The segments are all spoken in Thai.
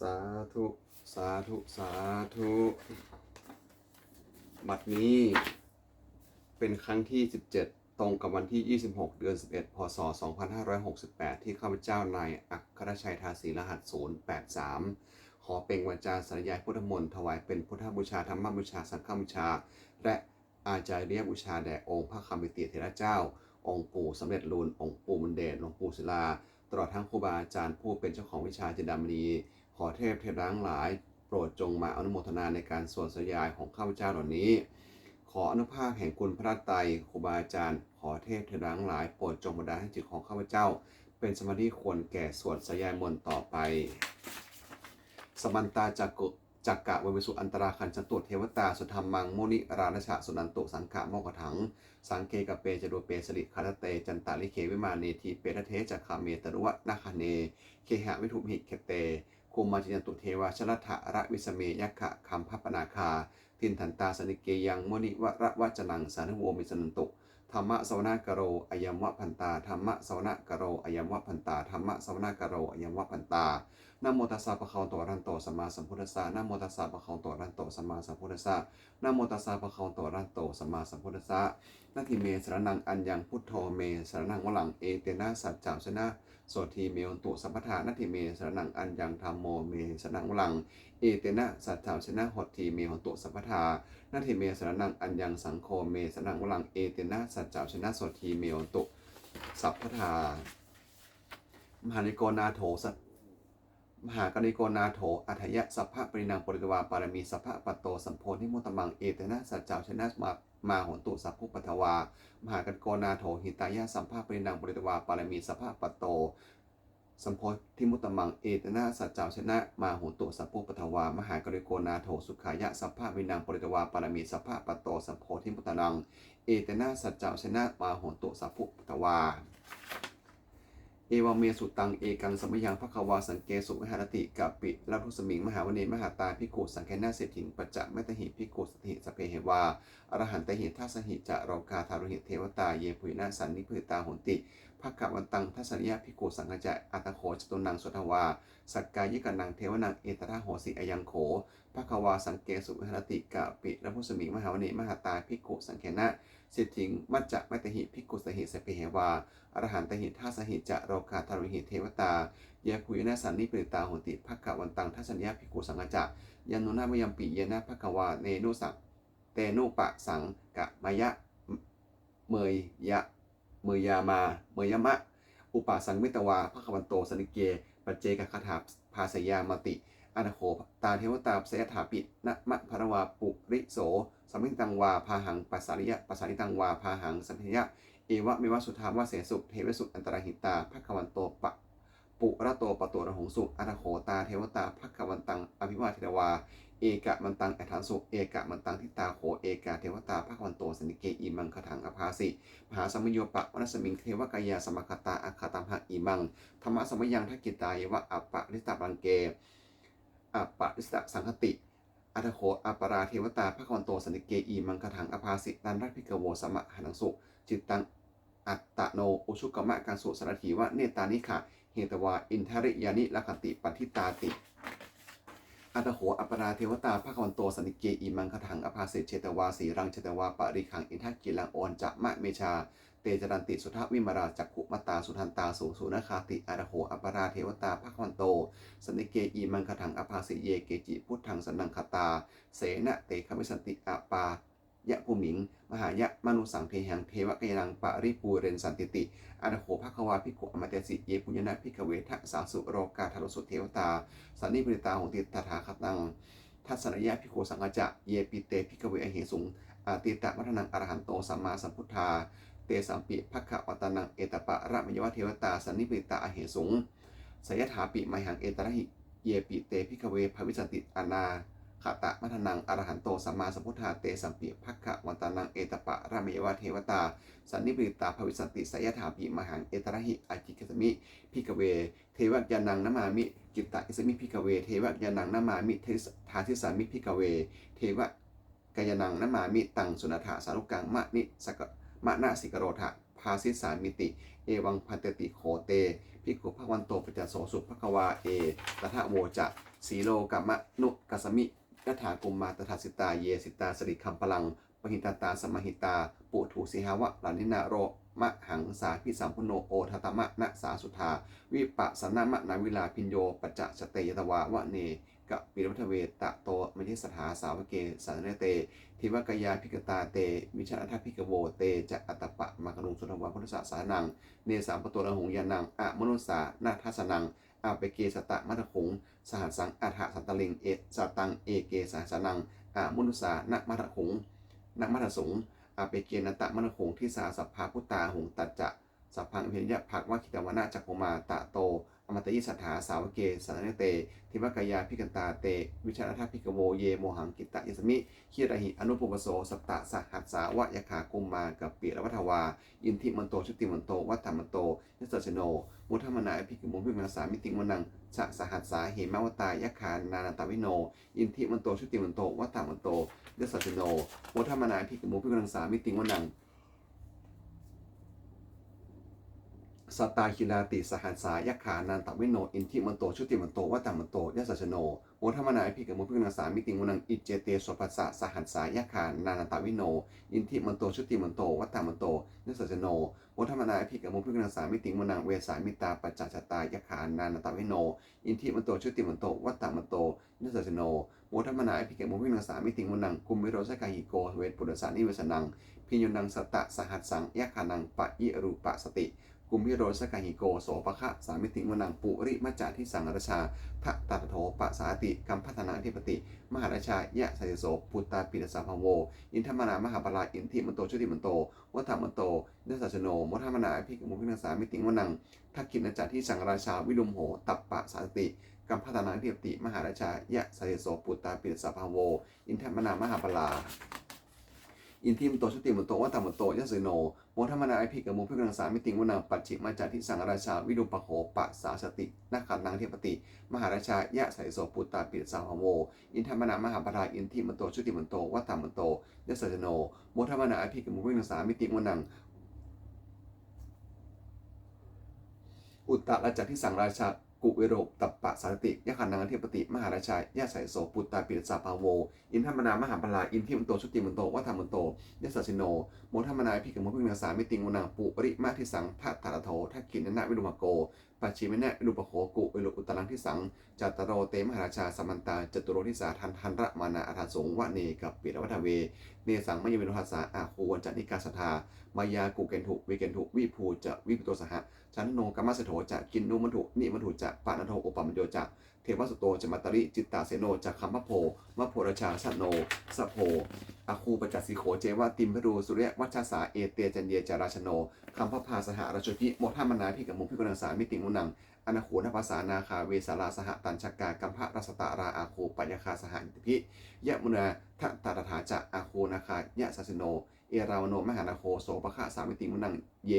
สาธุ สาธุ สาธุ บัดนี้เป็นครั้งที่ 17 ตรงกับวันที่ 26 เดือน 11 พศ 2568 ที่ข้าพเจ้านายอัครชัยทาสีรหัส 083 ขอเป็นวันจาสัญญาพุทธมนต์ถวายเป็นพุทธบูชาธรรมบูชา สังฆบูชา และ อาจารย์บูชาแด่องค์พระคำมิติเถระเจ้า องค์ปู่สำเร็จรูนองค์ปู่มุนเดชหลวงปู่ศิลา ตลอดทั้งครูบาอาจารย์ผู้เป็นเจ้าของวิชาจินดามณีขอเทพเทพร้างหลาย โปรดจงมาอนุโมทนาในการสวดสยายของข้าพเจ้าเหล่านี้ ขออนุภาพแห่งคุณพระไตรครูบาอาจารย์ ขอเทพเทพร้างหลาย โปรดจงบันดาลให้จิตของข้าพเจ้า เป็นสมาธิควรแก่สวดสยายมนต์ต่อไป สมันตาจักกุ จักกะเววิสุอันตราคันจตุเทวตาสุธรรมังโมนิราณชะสุนันโตสังขะโมกถัง สังเกกะเปจโดเปสริคาตเต จันตาลิเควิมาเนทีเปรเทจักขาเมตรุวะนาคเน เคหะวิทุมหิเคเตคุมมาจินตุเทวาชลัทธะระวิสเมยักขะคัมภปนาคา ทินทันตาสนิเกยังโมนิวระวะจนังสานุโวมิสนันตุธรรมะสวนากโรอยมวะพันตาธรรมะสวนากโรอยมวะพันตาธรรมะสวนากโรอยมวะพันตา นะโมตัสสะปะคะวะโตอะระหะโตสัมมาสัมพุทธัสสะนะโมตัสสะปะคะวะโตอะระหะโตสัมมาสัมพุทธัสสะนะโมตัสสะปะคะวะโตอะระหะโตสัมมาสัมพุทธัสสะนาทิเมสรนังอัญญังพุทโธเมสรนังวลังเอเตนะสัจจามชนะโสทีเมวันตุสัมปทานาทิเมสรนังอัญญังธรรมโมเมสรนังวลังเอเตนะสัจจามชนะหดทีเมวันตุสัมปทานาทิเมสรนังอัญญังสังโฆเมสรนังวลังเอเตนะสัจจามชนะโสทีเมวันตุสัพพทามหานิโกนาโถสั มหากริโกนาโถ อัถยะสัพพะปรินังปริตวาปารมีสัพพะปัตโตสัมโพธิมุตตมัง เอตนะสัจจาวชนะมามาหนตุสัพพุปัทวา มหากริโกนาโถหิตายะสัพพะปรินังปริตวาปารมีสัพพะปัตโตสัมโพธิมุตตมัง เอตนะสัจจาวชนะมาหนตุสัพพุปัทวา มหากริโกนาโถสุขายะสัพพะปรินังปริตวาปารมีสัพพะปัตโตสัมโพธิมุตตนัง เอตนะสัจจาวชนะมาหนตุสัพพุปัทวา เอวเมสุตังเอกังสมยังพระควาสังเกสุวิหารติกัปปิรัตุสมิงมหาวเนมหาตาพิกุสังแคนาเศรษฐิงปัจจะเมตหิพิกุสติสเพเหวาอรหันตหิทัสหิจะโรกาทารุหิเทวตาเยปุยนาสันนิพุตาหุนติ ภกวันตังทัสนิยพิกุสังฆจะอัตโขจตุนังสุทวา สักกายิกันังเทวนังเอตระโหสิอยังโขภควาสังเกสุวิหรติกัปปิลาภุสมิมหาวเนมหาตาพิกุสังแคนาเศรษฐิงมัจจะเมตหิพิกุสหิสเพเหวาอรหันตหิทัสหิจะโรคาทารุหิเทวตาเยคุยนาสันนิปริตาโหติภควันตังทัศนียภิกขุสังฆจะยันนุนามยมปิเยนะภควาเนนุสังเตนุปะสังกะมายะเมยยะ เมยามา เมยมะ อุปาสังมิตวาภควันโตสนิเก ปัจเจกคาถาภาสยามติอนาโคตาเทวตาเสยถาปินะมะภรวาปุริโสสัมิตังวาพาหังปัสสาริยะปัสสาริตังวาพาหังสัมพิยะ เอวะเมวะสุทามวะเสสุเทวสุอันตรหิตาภควันโตปะปุระโตปะโตระหงสุอัตโขตาเทวตาภควันตังอภิวาเทวา เอกะมันตังอัฐานสุเอกะมันตังทิตาโขเอกะเทวตาภควันโตสันิเกอิมังคถังอภาสิมหาสมโยปะวนัสมิงเทวกายาสมคตาอัคคตัมหะอิมังธรรมะสมยังทักกิตายวะอัปปะริตาบังเกอัปปะริตสังคติอัตโขอัปปราเทวตาภควันโตสันิเกอิมังคถังอภาสิตันรัตพิกโวสมะหันังสุจิตตังอัตตโนอุชุกมะการสุสารถีว่าเนตานิขะเหตวาอินทริยานิลคันติปัทิตาติ อัตโหอัปปราเทวตาภควันโตสันิเกอิมังคถังอภาสิเชตวาสีรังเชตวาปริขังอินทักกิลังออนจะมะเมชา เตจรันติสุทวิมาราจักขุมตาสุทันตาสูสุนคาติอัตโหอัปปราเทวตาภควันโตสันิเกอิมังคถังอภาสิเยเกจิพุทธังสันังคตา เสนะเตคมิสันติอปา ยะภูมิง มหายะมนุสังเทหังเทวกยนังปะริปูเรนสันติติอาโขภควาภิกขุอมเตสิเยปุญญนะภิกเวทะสาสุโรกาทารสุเทวตาสันนิปริตาหงติตถาคตังทัศนยะภิกขุสังฆจะเยปิเตภิกเวอเหสุงอาติตะมัทนังอรหันโตสัมมาสัมพุทธา เตสัมปิภควัตนังเอตปะระมยวะเทวตาสันนิปริตาอเหสุงสยถาปิมหังเอตระหิเยปิเตภิกเวภวิสันติอนา ขตะมัทนังอรหันโตสัมมาสัมพุทธาเตสัมปิภควันตานังเอตปะรามยวะเทวตา สันนิปริตาภวิสันติสยถาปิมหังเอตระหิอาจิกสมิพิกเว เทวยานังนามามิจิตตะอิสมิพิกเว เทวยานังนามามิเทสทาทิสามิพิกเว เทวกายนังนมามิตังสุนัถาสารุกังมะนิสกมะนะสิกโรธะภาสิสามิติ เอวังพันเตติโคเตภิกุภควันโตปัจจโสสุภควาเอตถะโวจะสีโลกัมมะนุกัสมิ ยถากุมมาตถาสิตาเยสิตาสริคัมพลังปหิตาตาสมหิตา ปุถุสิหาวะลานินาโรมะหังสาพิสัมพุโนโอทัตมะนะสาสุธา วิปัสสนามะนาวิลาพิญโยปัจจะสเตยตวาวะเนกะปิรวัฏเวตะโตมญิสถาสาวเกสารเนเตทิวกายาพิกตาเต วิชาอัฐพิกโวเตจะอัตตปะมากรุงสุนทวาพุทธศาสานัง เนสามปตัวระหงยานังอะมนุสานาทัสนัง อาเปเกสตะมัทคุงสหัสสังอัฏฐสันตลิงเอสตังเอเกสหสนังอามนุสานะมัทคุงนมัทสุงอาเปเกนตะมัทคุงที่สาสัพพาพุตตาหุงตัจจะสัพพังเพียยะภักวะคิตวนาจักโกมาตะโต มตะยิสัทธาสาวเกสารเนเตทิวกายาพิกันตาเต วิชาอัพิกโวเยโมหังกิตตะยสมิขีระหิอนุปุปโสสัตตะสหัสสาวะยะขากุมมากับปีรวัฏวา อินทิมันโตชุติมันโต วัฏมันโตยสสโน มุทมนาอภิกมุพิมังสามิติงวนังสะสหัสสาเหมวตายะคานานาตาวิโน อินทิมันโตชุติมันโต วัฏมันโตยสสโน มุทมนาอภิกมุพิมังสามิติงวนัง สตาคิลาติสหัสสายะขานันตวิโนอินทิมันโตชุติมันโตวัตตมันโตยะสัชโนโมทมนาภิกมุพิกังสามิติงุนังอิเจเตสปัสสะสหัสสายะขานานันตวิโนอินทิมันโตชุติมันโตวัตตมันโตยะสัชโนโมทมนาภิกมุพิกังสามิติงุนังเวสามิตาปัจจจตายะขานานันตวิโนอินทิมันโตชุติมันโตวัตตมันโตยะสัชโนโมทมนาภิกมุพิกังสามิติงุนังกุมวิโรสกาหิโกเวทปุรสานิเวสนังพิญญนังสตะสหัสสังยะขานังปะยิรูปะสติ กุมพิโรสกาหิโกโสปะคะสามิติวนังปุริมัจจาที่สังรชาทะตัตโถปะสาติกัมพัฒนาธิปติ มหาราชายะสยโสปุตตาปิดสาภโว อินทมนามหาปลาอินทิมันโตชุติมันโตวัฏมันโตเนสสโนมุทมนาพิกมุพินังสามิติวนังทักขินจัตที่สังราชาวิลุมโหตัปปะสาติกัมพัฒนาธิปติ มหาราชายะสยโสปุตตาปิดสาภโว อินทมนามหาปลา อินทิมโตชุติมโตวัตมโตยะสโนโมทมนาไอพิกมุพิกังสามิติงวนังปัจฉิมาจากที่สังราชาวิรุปโหปะสาสตินักขันนังเทปติ มหาราชายะไสโสปุตตาปิดสาภโว อินทมนามหาปราอินทิมโตชุติมโตวัตมโตยะสโนโมทมนาไอพิกมุพิกังสามิติงวนังอุตตะจากที่สังราชา กุเวโรตัปปะสารติยะขันนางเทปติ มหาราชายะไสโสปุตตาปิดสาภโว อินทมนามหาปลาอินทิมโตชุติมโตวัตมโตยะสสิโนโมทมนาพิกมุพิงนาสามิติงวนังปุริมาทิสังพระตาลโททักขินนาวิรุมโก ปัจฉิมนะวิรุปโขกุเอลุอุตรังทิสังจัตโรเตมหาราชาสมันตาจตุโรทิสาทันทันระมานาอาถาสงวะเนกับปิรวัฏเว เนสังมยเวนุหัสสาอาคูวันจันิกาสธามายากุเกนถุวิเกนถุวิภูจะวิปโตสหะชันโนกัมมัสโถจะกินนุมัถุนิมัถุจะปานโทอุปมโยจะ เทวสุโตจมัตตริจิตตาเสโนจะคัมพะโพมะโพรชาสันโนสะโพอาคูปจัสสิโขเจวาติมพรูสุเรวัชชาสาเอเตจันเยจาราชโนคัมพะพาสหราชพิโมทามนาพิกมุพิกุณังสามิติงุนังอนาคูนภาษานาคาเวสาราสหตัญชกากัมพะรัสตาราอาคูปัญญาคาสหิติพิยะมุนาทะตตถาจะอาคูนาคายะสัสโน เอราวโนมหานาโคโสปะคะสามิติมุนังเย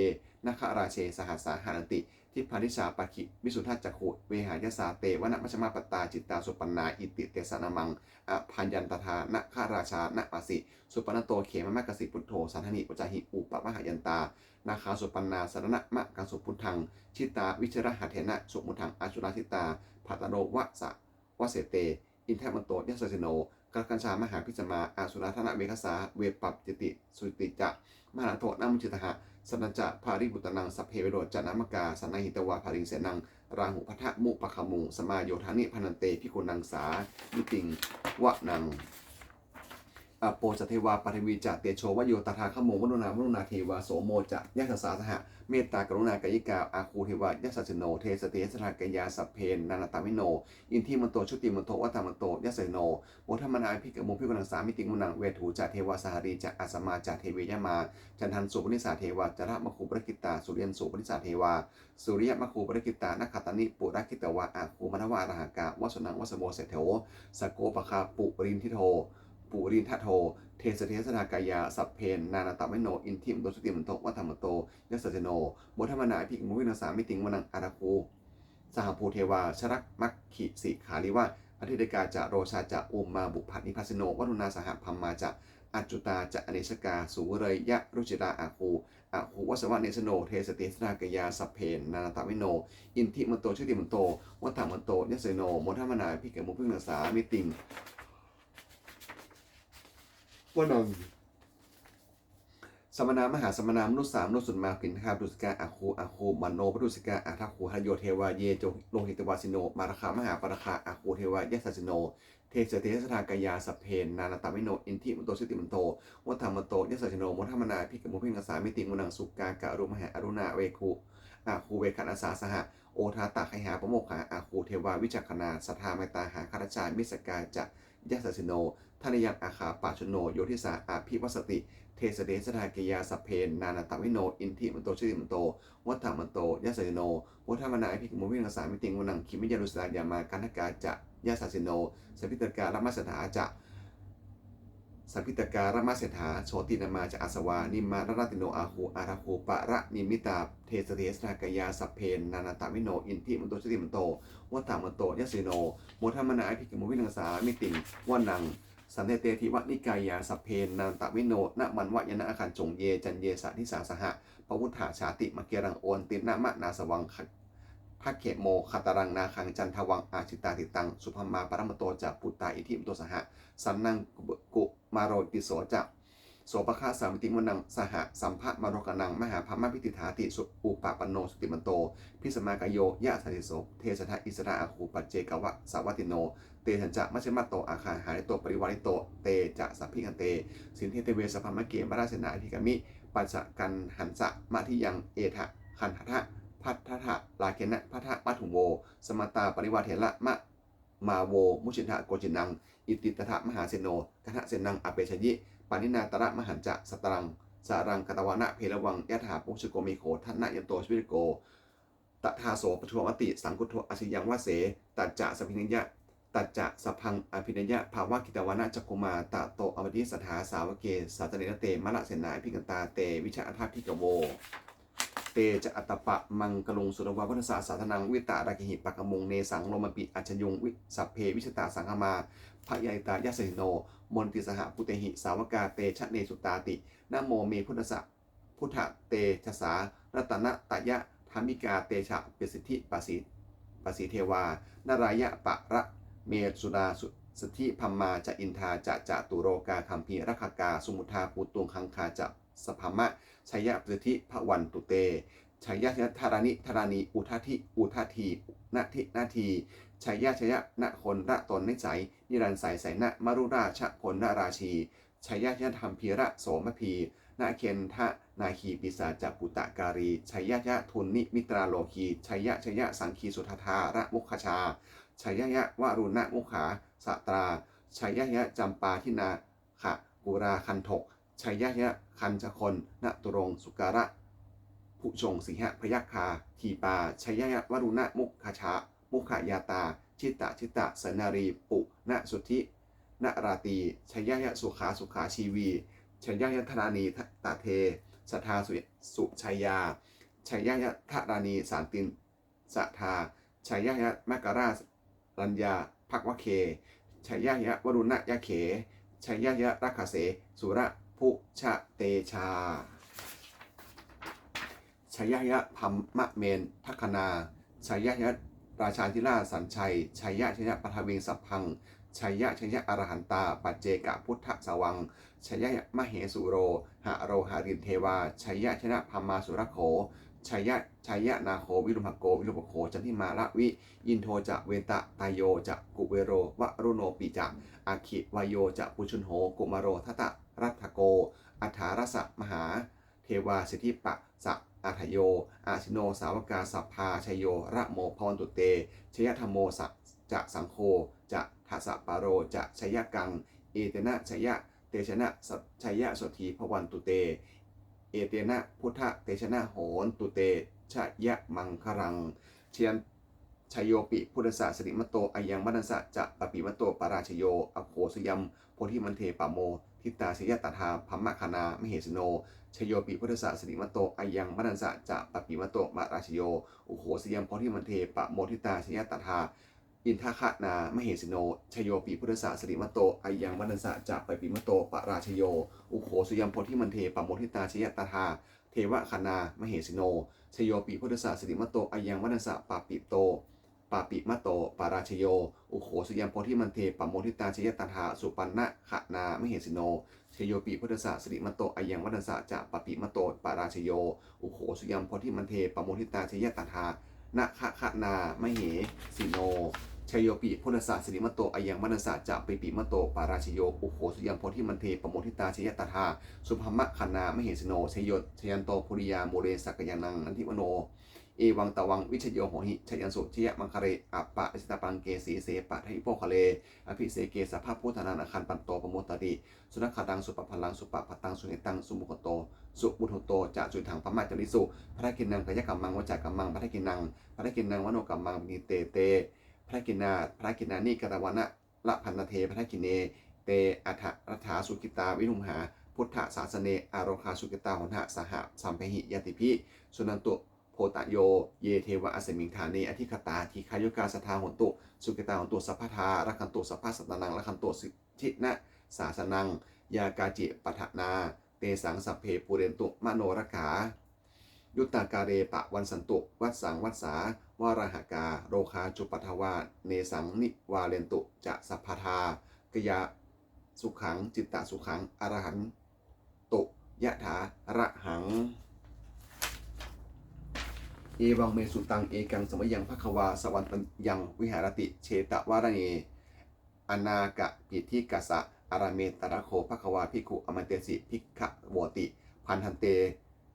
นาคาราเชสหัสสาหานันติ ทิพานิชาปะคิวิสุทธัจจขุเวหายสาเตวนะมัชมาปตาจิตตาสุปันนา อิติเตสนามังอพันยันตถานะคาราชานะปัสิ สุปนโตเขมมะกสิพุทโธสันทนิปจาหิอุปปะหายันตา นาคาสุปันนาสารณะมะกังสุพุทธัง ชิตาวิชระหัเถนะสุมุทังอาชุราทิตาภัตโรวะสะวะเสเต อินทมันโตยะสสิโนกัลกัญชามหาพิจมาอาสุราธนะเวคสาเวปัปจิติ สุติจะมหาโทนามุจิตหะ สันจะภาริบุตนังสัพเพเวโรจนามกาสนาหิตวาภาริงเสนัง ราหุพัทะมุปะคมุงสมาโยธานิพันันเตพิกุนังสามิติงวะนัง อโปจเทวาปฐวีจะเตโชวโยตถาขโมวนุนาวนุนาเทวาโสโมจะยัสสาสหะเมตตากรุณากายิกาอาคูเทวายัสสโนเทสเตสทากยาสัพเพนนานาตามิโน อินทิมันโตชุติมันโตวัตมันโตยัสสโนโมทัมมนาภิกมุพิกุนังสามิติมุนังเวทูจะเทวาสหรีจะอาสมาจะเทเวยมาจันทันสุปนิสาเทวาจระมคูปรกิตตาสุเริยันสุปนิสาเทวาสุริยมคูปรกิตตานักขตานิปุรกิตวะอาคูมนวะอรหากาวสนังวสโมเสโถสโกปคาปุรินทิโท ปุรินทโท เทสเทสนากายา สัพเพน นานาตมโน อินทิมโตสุติมันโตวัฒมโตยัสสเจโนบทธรรมนาภิกมุวินาสามิติงวนังอาราคูสหภูเทวา ชรักมักขิสิขาลิวะอธิเดกาจะโรชาจะอุมมาบุพันิพัสโนวัตุนาสหพัมมาจะอัจจุตาจะอเนชกาสูเรยยะรุจิตาอาคูอาคูวัสวะเนสโน เทสติสนากยาสัพเพนนานาตาวิโน อินทิมันโตชุติมันโตวัฏฐามันโตเนสเซโนโมทัมมนาพิเกมุพิงนาสามิติง วนังสมณามหาสมณามนุสามนุษย์สุนมากินคาดุสกาอาคูอาคูมันโนปดุสกาอาทักคูหโยเทวาเยโจโลหิตวาสิโน มาราคามหาปราคาอาคูเทวายะสัสิโน เทเสเทสทากายาสพเพนนานาตามิโนอินทิมันโตสุติมันโตวัฏฐามันโตยะสัสิโนโมทัมมนาพิกมุพิงสามิติมุนังสุกาการุมหาอรุณาเวคุอาคูเวคันอาสาสหะโอทาตาไคหาปโมกขาอาคูเทวาวิจักขณาสัทธาไมตาหาคาราชามิสกาจะยะสัสิโน ทานยังอาคาปาชโนโยทิสาอาภิวัสติ เทสเดสทากิยาสัพเพน นานาตวิโน อินทิมันโตชื่อมันโต วัฏฐามันโตยะสสิโน วัฏมนาอภิกมุวิงสามิติงวนังคิมิยานุสลายามากันทกาจะยะสสิโนสัพพิตการมัสถาจะสัพพิตการมัสถาโชตินามาจะอาสวา นิมารราติโนอาคูอาราคูปะระนิมิตา เทสเดสทากยาสัพเพน นานาตาวิโน อินทิมันโตชื่อมันโตวัฏฐามันโตยะสสิโนวัฏมนาอภิกมุวิงสามิติงวันัง สันเตเตทิวนิกายาสเพนนันตวิโนนะมันวะยนะอาคันจงเย จันเยสาทิสาสหะพระพุทธาชาติมะเกรังโอนตินะมะนาสวังขภเขโมคาตารังนาคังจันทวังอาชิตาติตัง สุภมาปรมโตจะปุตตาอิทิมโตสหะสันนังกุมาโรติโสจะโสปคาสามติมนังสหะสัมภะมารกนัง มหาพมพิติฐาติสุอุปปปนโนสุติมันโต พิสมากโยยะสัติโสเทสทะอิสระอาคูปัจเจกวะสาวัติโน เตฉันจะมัชฌิมัตโตอาคาหาริโตปริวาริโตเตจะสัพพิกันเต สินเทเตเวสภามะเกมราชนาธิกามิปัจจกันหันจะมะทิยังเอทะคันทะพัทธะลาเกนะพัทธะมัถุโว สมตาปริวาเถระมะมาโว มุชินทะโกจินัง อิติตถะมหาเสโนกทะเสนังอเปชยิปานินาตระมหันจะสตรังสารังกตวานะเพลวังยะถาปุชโกมิโขทันนะยันโตชวิริโกตถาโสปทุวติสังกุโทอชิยังวะเสตัจจะสพิญญะ ตัจจะสพังอภินยะภาวะกิตวานะจักกุมาตะโตอมติสถาสาวเกสาตเนนเตมะละเสนาพิกันตาเต วิชาอัฏฐพิกโว เตจะอัตปะมังกลงสุรวาวัฏสาสาธนังวิตารากิหิปะกมงเนสังโลมปิอัจฉยุงวิสัพเพวิชตาสังฆมาพระยายตายาสิโน มนติสหปุเตหิสาวกาเตชะเนสุตาตินโมเมพุทธะพุทธเตชะสารัตนะตยะธรรมิกาเตชะเปสิทธิปัสสิปสิเทวานารายะปะระ เมสุดาสุสธิพัมมาจะอินทาจะจะตุโรกาคัมพีรักขกา สมุทาปูตุงคังคาจะสภามะชัยปสิทธิพระวันตุเตชัยยะชยธารานิธารานีอุทาทิอุทาทีนาทินาทีชัยยะชยะนคนระตนนิสัยนิรันดร์ใสนะมรุราชะพลนราชีชัยยะชยธรรมพีระโสมพีนาเคนทะนาคีปิสาจปุตตะการีชัยยะชยทุนนิมิตราโลคีชัยยะชยะสังคีสุทธาระมุขชา ชัยยะวรุณมุขาสตราชัยยะจำปาทินาขะกุราคันถกชัยยะคันชคนณตุรงสุการะผู้ชงสีหะพยัคคาทีปาชัยยะวรุณมุขชามุขายาตา ชิตะชิตะสนารีปุณสุทธินราตีชัยยะสุขาสุขาชีวีชัยยะธนานีตาเทสัทธาสุสุชัยยาชัยยะธารานีสารตินสัทธาชัยยะมกรา รัญญาภักวะเคชัยยะยะวรุณะยะเขชัยยะยะรักขเส สุระพุชะเตชาชัยยะพัมมะเมนทัคคณาชัยยะราชาธิราชสัญชัยชัยยะชัยยะปทวิงสัพพังชัยยะชัยยะอรหันตา ปัจเจกพุทธสวังชัยยะมเหสุโร หะโรหารินเทวาชัยยะชนะพัมมาสุรโข ชัยยะชัยยะนาโควิรุภโก วิรุปโคจันทิมาละวิยินโทจะเวตะตายโยจะกุเวโรวะรุโนปิจะอาคิวายโยจะปุชุนโหกุมารโรทัตะรัตถโก อัฐารสะมหา เทวาสิทธิปะสะอาทโย อาชิโนสาวกาสัพพาชยโย ระโมพรตุเต ชยธรรมโมสัจะสังโฆจะทัสสะปาโรจะชยกัง เอเตนะชยะเตชนะสัชยะสทีพวันตุเต เอเตนะพุทธเตชนะโหนตุเตชยะมังครังเชียนชยโยปิพุทธศาสนิมตโตอายังมันัสสะจะปปิมตโตปราชโยอโคสยมโพธิมันเทปะโม ทิตาชยตถาพัมมะคานามเหสโนชยโยปิพุทธศาสนิมตโตอายังมันัสสะจะปปิมตโตมาราชโยอุโคสยมโพธิมันเทปะโมทิตาชยตถา อินทคะนามเหสิโน ชโยปีพุทธศาสริมโตอายังวันันสะจะไปปิมโตปราชโย อุโขสุยัมโพธิมันเทปโมทิตาชยตถาเทวคณามเหสิโน ชโยปีพุทธศาสริมโตอายังวันันสะปาปิโตปาปิมโตปาราชโย อุโขสุยัมโพธิมันเทปโมทิตาชยตถาสุปันนะขะนามเหสิโนชโยปีพุทธศาสริมโตอายังวันันสะจะปาปิมโตปาราชโย อุโขสุยัมโพธิมันเทปโมทิตาชยตถานะขะขะนามเหสิโน ชยโยปิพุทธศาสสิริมตโตอายังมนัสสะจะปิปิมตโตปาราชโยอุโขสุยังโพธิมันเทปโมทิตาชยตถาสุภมะคณามเหสโนชยโยชยันโตภุริยาโมเรสักยานังนันทิมโน เอวังตะวังวิชโยโหหิชยันสุชยมังคเรอัปปะสิสตาปังเกสีเสปะทิโปคะเลอภิเสเกสภาพพุทธนานาคันปันโตปโมตติสุนัขตังสุปพลังสุปปะตังสุเนตังสุมุขโตสุบุทุโตจะจุยถังพม่าจริสุพระกินนังกายกรรมังวจักกรรมังพระกินนังพระกินนังวโนกรรมังมีเตเต พระกินาพระกินานิกตวนะละพันเทพระกินเน เตอัฏรัฐาสุกิตาวินุมหา พุทธศาสเนอารคาสุกิตาหุนหะสหสัมเพหิยติพิสุนันตุโพตโย เยเทวะอสมิงฐาเนอธิคตาทีคายุกาสทาหนตุ สุกิตาหนตุสัพพทารักขันตุสัพพสัตนังรักขันตุสิทินะสาสนัง ยากาจิปัฏนา เตสังสัพเพปุเรนตุมโนรกา ยุตตาการเรปะวันสันตุ วัดสังวัดสาวาราหกา โรคาจุปัทวาเนสังนิวาเลนตุ จะสัพพทากยาสุขัง จิตตสุขัง อรหันตุยะถาระหัง เอวังเมสุตัง เอกังสมยังภควา สวันตัญยังวิหารติ เชตวารเนอนากะปิทิกัสะอาราเมตระโคภควาภิกขุอมันเตสิภิกขะวติ พันธันเต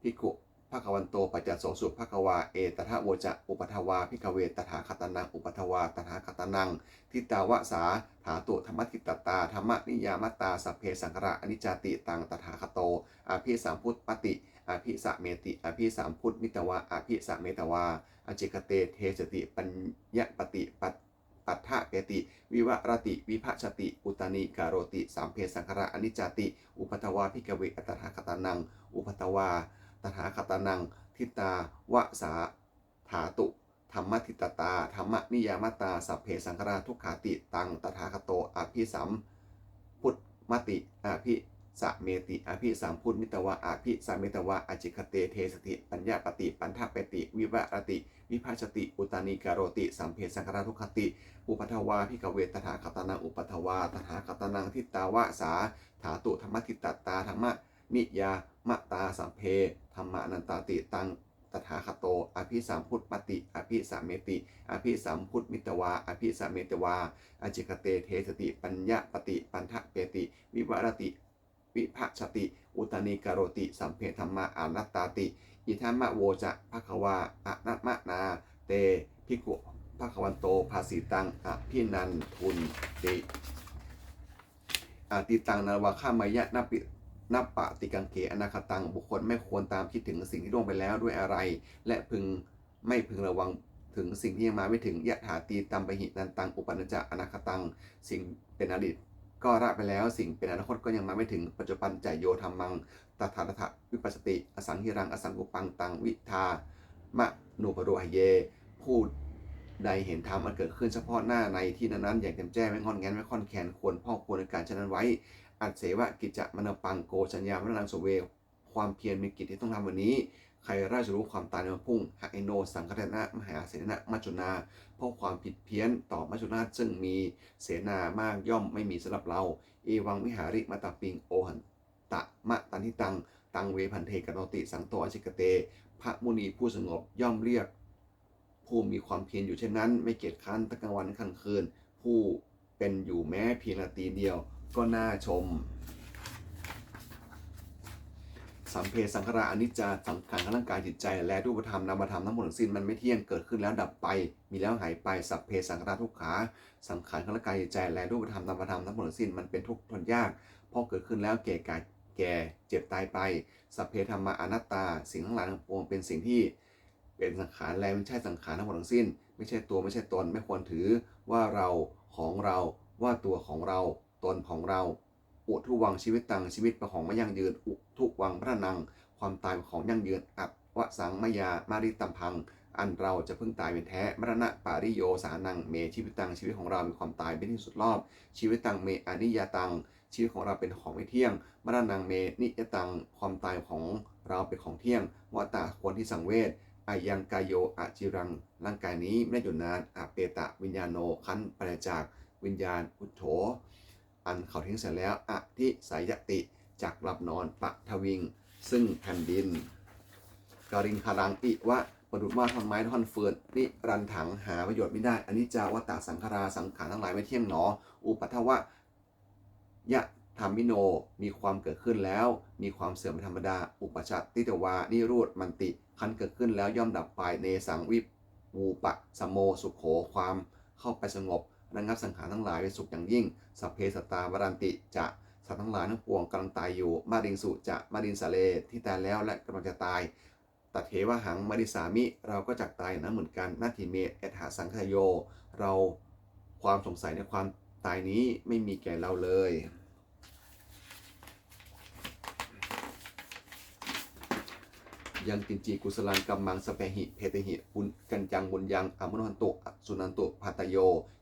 ภิกขุ ภควันโตปัจจโสสุภควาเอตถะโวจะอุปทวาภิกเวตถาคตนังอุปทวาตถาคตนัง ทิตาวะสาถาตุธรรมทิตตตาธรรมนิยามตาสัพเพสังขระอนิจจติตังตถาคโตอาภิสามพุทธปฏิอาภิสเมติอาภิสามพุทธมิตวาอาภิสเมตวาอจิกเตเทสติปัญญปฏิปัตปัฏฐะเปติ วิวรติ วิภัชติ อุตานิกาโรติสามเพสังขระอนิจจติ อุปทวาภิกเวตถาคตนัง อุปทวา ตถาคตนัง ทิตาวะสาถาตุ ธรรมทิตตา ธรรมนิยามตา สัพเพสังขราทุกขาติ ตัง ตถาคโต อภิสัมพุทธมติ อภิสะเมติ อภิสัมพุทธมิตวะ อภิสะเมตวะ อจิคเตเทสติ ปัญญาปฏิ ปันทปติ วิวรติ วิภาชติ อุตานิการโรติ สัมเพสังขราทุกขติ อุปทวาพิกเวตถาคตนังอุปทวา ตถาคตนังทิตาวะสา ถาตุธรรมทิตตตาธรรมะ นิยามตาสัมเพธรรมานันตาติตังตถาคโต อภิสามพุทธปฏิ อภิสามเมติ อภิสามพุทธมิตวา อภิสามเมตวาอจิกเตเทสติ ปัญญาปฏิ ปันทะเปติ วิวรติ วิภัชติ อุตานิการโรติ สัมเพธรรมาอานัตตาติ อิทัมมะโวจะภควาอะนัมะนา เต ภิกขุภควันโต ภาสีตังอภินันทุนติอติตังนาวาข้ามายะนปิ นับปะติกังเกอนาคตังบุคคลไม่ควรตามคิดถึงสิ่งที่ล่วงไปแล้วด้วยอะไร และพึงไม่พึงระวังถึงสิ่งที่ยังมาไม่ถึงยะถาตีตัมปหินันตังอุปนัจจะอนาคตัง สิ่งเป็นอดีตก็ละไปแล้วสิ่งเป็นอนาคตก็ยังมาไม่ถึงปัจจุบันใจโยธรรมังตถาตถะวิปัสสติ อสังหิรังอสังกุปังตังวิทามะนุปโรหเยผู้ใดเห็นธรรมมันเกิดขึ้นเฉพาะหน้าในที่นั้นๆอย่างแจ่มแจ้งไม่งอนแงนไม่ค่อนแคนควรพ่อควรในการฉะนั้นไว้ อัดเสวะกิจจะมนปังโกสัญญามนังสเว ความเพียรมีกิจที่ต้องทำวันนี้ ใครราชรู้ความตายในวันพุ่งหากไอโน สังคตนะมหาเสนะมัจจุนา เพราะความผิดเพี้ยนต่อมัจจุนาซึ่งมีเสนามากย่อมไม่มีสำหรับเรา เอวังวิหาริมาตาปิงโอหันตะมะตันทิตัง ตังเวพันเทกนติสังโตอชิกเต พระมุนีผู้สงบย่อมเรียก ผู้มีความเพียรอยู่เช่นนั้น ไม่เกียจค้านตะกลางวันกลางคืน ผู้เป็นอยู่แม้เพียงนาทีเดียว ก็น่าชม สัมเพสังขารอนิจจาสังขารร่างกายจิตใจ และรูปธรรมนามธรรมทั้งหมดทั้งสิ้นมันไม่เที่ยงเกิดขึ้นแล้วดับไป มีแล้วหายไปสัพเพสังขารทุกขาสังขารร่างกายจิตใจและรูปธรรมนามธรรมทั้งหมดทั้งสิ้นมันเป็นทุกข์ทนยากพราะเกิดขึ้นแล้วแก่กายแก่เจ็บตายไปสัพเพธรรมะอนัตตา สิ่งทั้งหลายทั้งปวงเป็นสิ่งที่เป็นสังขารและไม่ใช่สังขารทั้งหมดทั้งสิ้น ไม่ใช่ตัวไม่ใช่ตนไม่ควรถือว่าเราของเราว่าตัวของเรา ตนของเรา อุทุวังชีวิตตังชีวิตเป็นของไม่ยั่งยืน อุทุวังพระนัง ความตายเป็นของยั่งยืน อัตวสังมยามาริตัมพัง อันเราจะเพิ่งตายเป็นแท้ มรณะปาริโยสานัง เมชีวิตตังชีวิตของเรามีความตายเป็นที่สุดรอบ ชีวิตตังเมอนิยตัง ชีวิตของเราเป็นของไม่เที่ยง มรณังเมนิยตัง ความตายของเราเป็นของเที่ยงวตาคนที่สังเวชอายังกายโยอาจิรัง ร่างกายนี้ไม่ได้อยู่นานอาเปตะวิญญาโนคันปรจากวิญญาณอุทโธ อันเขาทิ้งเสร็จแล้วอธิสายติจากหลับนอนปะทวิง ซึ่งแผ่นดินกริงคารังอิวะประดุจว่าท่อนไม้ท่อนเฟือนนิรันถังหาประโยชน์ไม่ได้อันนี้จาวตาสังขาราสังขารทั้งหลายไม่เที่ยงหนอ อุปัทวะยะธรรมิโนมีความเกิดขึ้นแล้ว มีความเสื่อมธรรมดา อุปชัตติตวานิรูดมันติคันเกิดขึ้นแล้วย่อมดับไปเนสังวิวูปะสมโมสุขโขความเข้าไปสงบ ระงับสังขารทั้งหลายเป็นสุขอย่างยิ่ง สัพเพสตตาวรันติจะสัตว์ทั้งหลายทั้งปวงกำลังตายอยู่ มารินสุจะมารินสาเลที่ตายแล้วและกำลังจะตาย ตัดเทวหังมาริสามิ เราก็จักตายอย่างนั้นเหมือนกันนาทีเมตเอถาสังคโย เราความสงสัยในความตายนี้ไม่มีแก่เราเลย ยังกินจีกุสลังกัมมังสเปหิเพเตหิปุนกันจังบุญยังอมุนหันตุสุนันตุพัตโย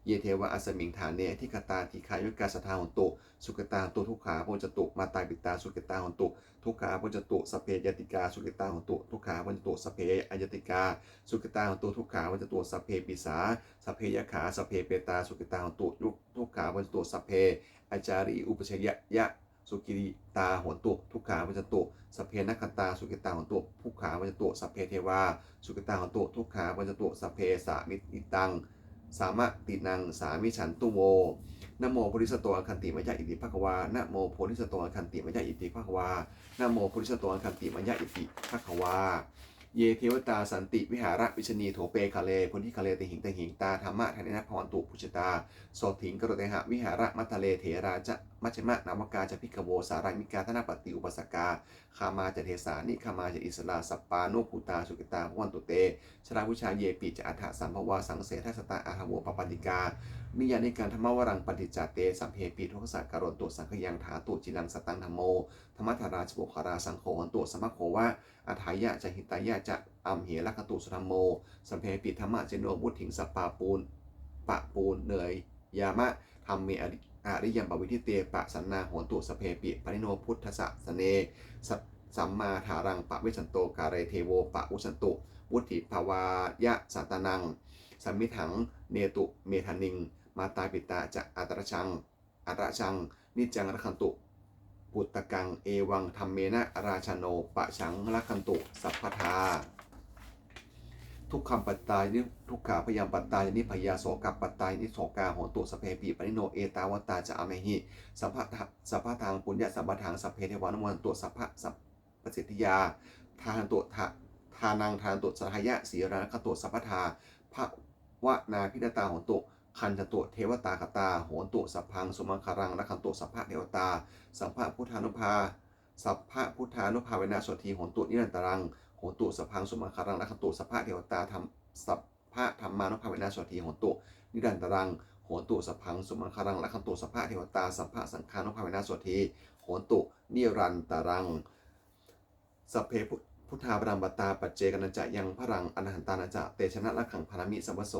เยเทวะอัสมิงฐานเนทิกตาทิคายุกาสทาหนตุสุกตาหนตุทุกขาโพจตุมาตายปิตาสุกตาหนตุทุกขาโพจตุสเพยติกาสุกตาหนตุทุกขาโพจตุสเพอายติกา สุกตาหนตุทุกขาโพจตุสเพปิสาสเพยขาสเพเปตาสุกตาหนตุทุกขาโพจตุสเพอาจารีอุปชยยะ สุกิริตาโหนตุทุกขาวัจตุสเพนักขันตา สุกิตาโหนตุทุกขาวัจตุสพเพเทวา สุกิตาโหนตุทุกขาวัจตุสพเพสามิติตัง สามะตินัง สามิฉันตุโวนโมโพธิสตวอคันติมยะอิติภควานโมโพธิสตวอคันติมยะอิติภควานโมโพธิสตวอคันติมยะอิติภควา เยเทวตาสันติวิหาระวิชนีโถเปคาเลพนที่คาเลตหิงตหิงตาธรรมะทานินพรตุพุชตาโสถิงกรเตหะวิหาระมัทะเลเถราจะมัชมะนามกาจะพิกโวสารามิกาธนปฏิอุปสกาคามาจะเทสานิคามาจะอิสลาสปาโนภูตาสุกิตาพวันตุเตชราวิชาเยปิจะอัฏฐสัมภวาสังเสทัสตาอาหาโวปปติกา นิยานิการธรรมวรังปฏิจจเตสัมเพปีทุกขสักการนตุสังขยังถาตุจิลังสตังธรรมโมธรรมธาราชบุคราสังโฆหันตุสัมภโควะอัฏายะจะหิตายะจะอัมเหลักตุสธรรมโมสัมเพปิธรรมะเจโนบุตถิงสปาปูนปะปูนเนยยามะธรรมเมอริอริยมปวิทิเตปะสันนาโหนตุสเพปิปริโนพุทธสะสเนสัสัมมาถารังปะวิสันโตกาเรเทโวปะอุสันตุวุติภาวายะสัตนังสัมมิถังเนตุเมธานิง มาตาปิตาจะอัตระชัง อัตรชัง นิจังรักขันตุ ปุตตะกัง เอวังธรรมเมนะราชโนปะชังรักขันตุ สัพพทา ทุกคำปัตตายนิทุกขาพยามปัตตายนิพยาโสกับปัตตายนิโสกาโหนตุสเพปีปนิโนเอตาวตาจะอเมหิสัพพะสัพพะทางปุญญาสัมปทางสัพเพเทวานุมันตุสัพพะสัพปสิทธิยา ทานตุทะทานังทานตุสหายะสีรานคตุสัพพทาภะวะนาพิดตาโหนตุ คันจตุเทวตากตา โหนตุสัพพังสมังคารังรัคันตุสัพพะเทวตา สัพพะพุทธานุภา สัพพะพุทธานุภาเวนะสวทีโหนตุนิรันตรัง โหนตุสัพพังสมังคารังรัคันตุสัพพะเทวตาธรรมสัพพะธรรมานุภาเวนะสวทีโหนตุนิรันตรัง โหนตุสัพพังสมังคารังรัคันตุสัพพะเทวตา สัพพะสังฆานุภาเวนะสวทีโหนตุนิรันตรัง สัพเพพุพุทธาปรัมปตาปัจเจกนันจะยังพรังอนหันตานันจะเตชนะละขังพารามิสัมปโส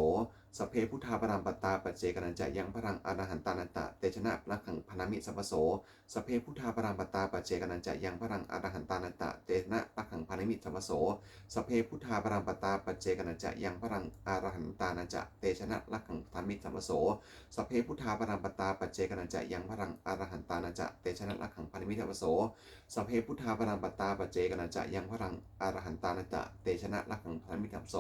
สเพพุทธาปรัมปตาปัจเจกนันจะยังพรังอนาหันตานันตะเตชนะละขังพารามิสัมปโสสเพพุทธาปรัมปตาปัจเจกนันจะยังพรังอนาหันตานันตะเตชนะละขังพารามิสัมปโสสเพพุทธาปรัมปตาปัจเจกนันจะยังพรังอรหันตานันจะเตชนะละขังพารามิสัมปโสสเพพุทธาปรัมปตาปัจเจกนันจะยังพรังอรหันตานันจะเตชนะละขังพารามิสัมปโสสเพพุทธาปรัมปตาปเจกนันจะยังพรังอรหันตานันจะเตชนะลักขังพันมิกัมโส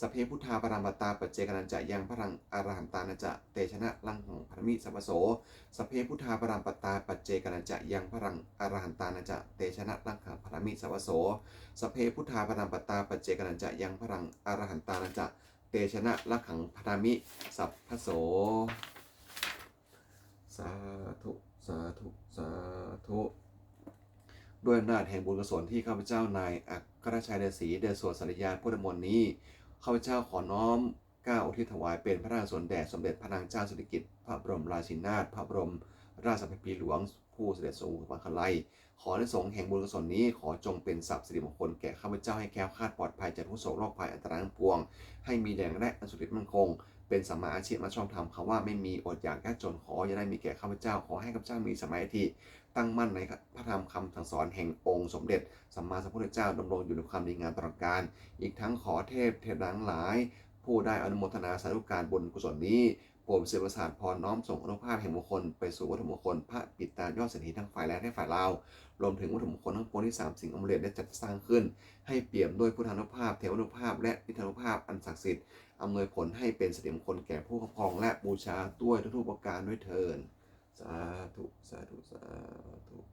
สเพพุทธาปรัมปตตาปเจกนันจะยังพระังอรหันตานันจะเตชนะลักขังพันมิสัมปโสสเพพุทธาปรัมปตตาปเจกนันจะยังพระังอรหันตานันจะเตชนะลักขังพันมิสัมปโสสเพพุทธาปรัมปตตาปเจกนันจะยังพระังอรหันตานันจะเตชนะลักขังพันมิสัพโสสาธุสาธุสาธุด้วยอำนาจแห่งบุญกุศลที่ข้าพเจ้านายอัครชัยเดชศรีเดชสวดสริยาพุทธมนต์นี้ ข้าพเจ้าขอน้อมก้าวอุทิศถวายเป็นพระราชสนแด่สมเด็จพระนางเจ้าสิริกิติ์พระบรมราชินีนาถพระบรมราชสัมภปีหลวง ผู้เสด็จทรงอุปคัลขอในสงแห่งบุญกุศลนี้ขอจงเป็นสัพสิริมงคลแก่ข้าพเจ้าให้แคล้วคลาดปลอดภัยจากทุกโศกโรคภัยอันตรายทั้งปวง ให้มีแดงและอันสุริมั่นคง เป็นสมาอาชีพมาช่องธรรมคำว่าไม่มีอดอยากยากจนขออย่าได้มีแก่ข้าพเจ้าขอให้ข้าพเจ้ามีสมาธิ ตั้งมั่นในพระธรรมคำสั่งสอนแห่งองค์สมเด็จสัมมาสัมพุทธเจ้าดำรงอยู่ในความดีงามตลอดกาลอีกทั้งขอเทพเทพดังหลาย ผู้ได้อนุโมทนาสาธุการบุญกุศลนี้โปรดเสด็จประสาทพรน้อมส่งอนุภาพแห่งมงคลไปสู่วัตถุมงคลพระปิดตายอดเศรษฐีทั้งฝ่ายแลและฝ่ายลารวมถึงวัตถุมงคลทั้งปวงที่สามสิ่งอมฤตได้จัดสร้างขึ้น ให้เปี่ยมด้วยพุทธานุภาพ เทวานุภาพ และวิทานุภาพอันศักดิ์สิทธิ์อำนวยผลให้เป็นสิริมงคลแก่ผู้ครอบครองและบูชาด้วยทุกประการด้วยเทิน สาธุ สาธุ สาธุ